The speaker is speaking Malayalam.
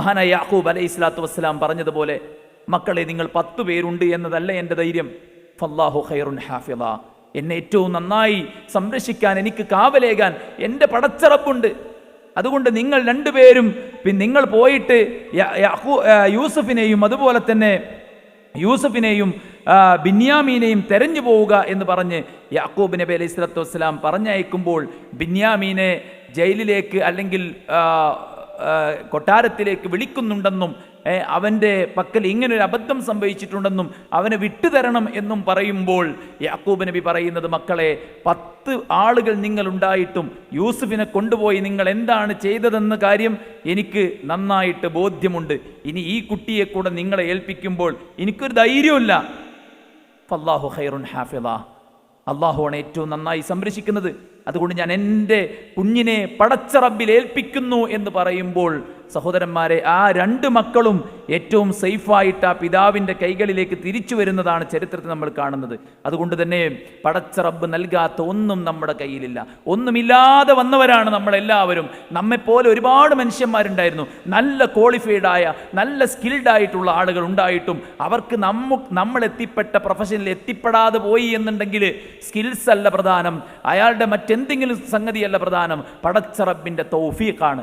മഹാനായ യാഹൂബ് അലൈഹി സ്വലാത്തു വസ്സലാം പറഞ്ഞതുപോലെ മക്കളെ നിങ്ങൾ പത്ത് പേരുണ്ട് എന്നതല്ല എന്റെ ധൈര്യം. ഫല്ലാഹു ഖൈറുൻ ഹാഫിള എന്നെ ഏറ്റവും നന്നായി സംരക്ഷിക്കാൻ എനിക്ക് കാവലേകാൻ എന്റെ പടച്ചറപ്പുണ്ട് അതുകൊണ്ട് നിങ്ങൾ രണ്ടുപേരും പിന്നെ നിങ്ങൾ പോയിട്ട് യൂസഫിനെയും അതുപോലെ തന്നെ യൂസഫിനെയും ബിന്യാമീനെയും തെരഞ്ഞു പോവുക എന്ന് പറഞ്ഞ് യാക്കൂബ് നബി അലൈഹി സ്വലത്തു വസ്സലാം പറഞ്ഞയക്കുമ്പോൾ ബിന്യാമീനെ ജയിലിലേക്ക് അല്ലെങ്കിൽ കൊട്ടാരത്തിലേക്ക് വിളിക്കുന്നുണ്ടെന്നും അവന്റെ പക്കൽ ഇങ്ങനൊരു അബദ്ധം സംഭവിച്ചിട്ടുണ്ടെന്നും അവനെ വിട്ടുതരണം എന്നും പറയുമ്പോൾ യാക്കൂബ് നബി പറയുന്നത് മക്കളെ പത്ത് ആളുകൾ നിങ്ങളുണ്ടായിട്ടും യൂസുഫിനെ കൊണ്ടുപോയി നിങ്ങൾ എന്താണ് ചെയ്തതെന്ന കാര്യം എനിക്ക് നന്നായിട്ട് ബോധ്യമുണ്ട്. ഇനി ഈ കുട്ടിയെ കൂടെ നിങ്ങളെ ഏൽപ്പിക്കുമ്പോൾ എനിക്കൊരു ധൈര്യമില്ല അള്ളാഹു ഹൈറുൻ ഹാഫിള അള്ളാഹുവാണ് ഏറ്റവും നന്നായി സംരക്ഷിക്കുന്നത്. അതുകൊണ്ട് ഞാൻ എന്റെ കുഞ്ഞിനെ പടച്ചറബിൽ ഏൽപ്പിക്കുന്നു എന്ന് പറയുമ്പോൾ സഹോദരന്മാരെ ആ രണ്ട് മക്കളും ഏറ്റവും സേഫായിട്ട് ആ പിതാവിന്റെ കൈകളിലേക്ക് തിരിച്ചു വരുന്നതാണ് ചരിത്രത്തിൽ നമ്മൾ കാണുന്നത്. അതുകൊണ്ട് തന്നെ പടച്ച റബ്ബ് നൽകാത്ത ഒന്നും നമ്മുടെ കയ്യിലില്ല. ഒന്നുമില്ലാതെ വന്നവരാണ് നമ്മളെല്ലാവരും. നമ്മെപ്പോലെ ഒരുപാട് മനുഷ്യന്മാരുണ്ടായിരുന്നു. നല്ല ക്വാളിഫൈഡ് ആയ നല്ല സ്കിൽഡ് ആയിട്ടുള്ള ആളുകൾ ഉണ്ടായിട്ടും അവർക്ക് നമ്മ നമ്മൾ എത്തിപ്പെട്ട പ്രൊഫഷനിൽ എത്തിപ്പെടാതെ പോയി എന്നുണ്ടെങ്കിൽ സ്കിൽസ് അല്ല പ്രധാനം. അയാളുടെ മറ്റെന്തെങ്കിലും സംഗതിയല്ല പ്രധാനം. പടച്ചറബിന്റെ തൗഫീഖാണ്.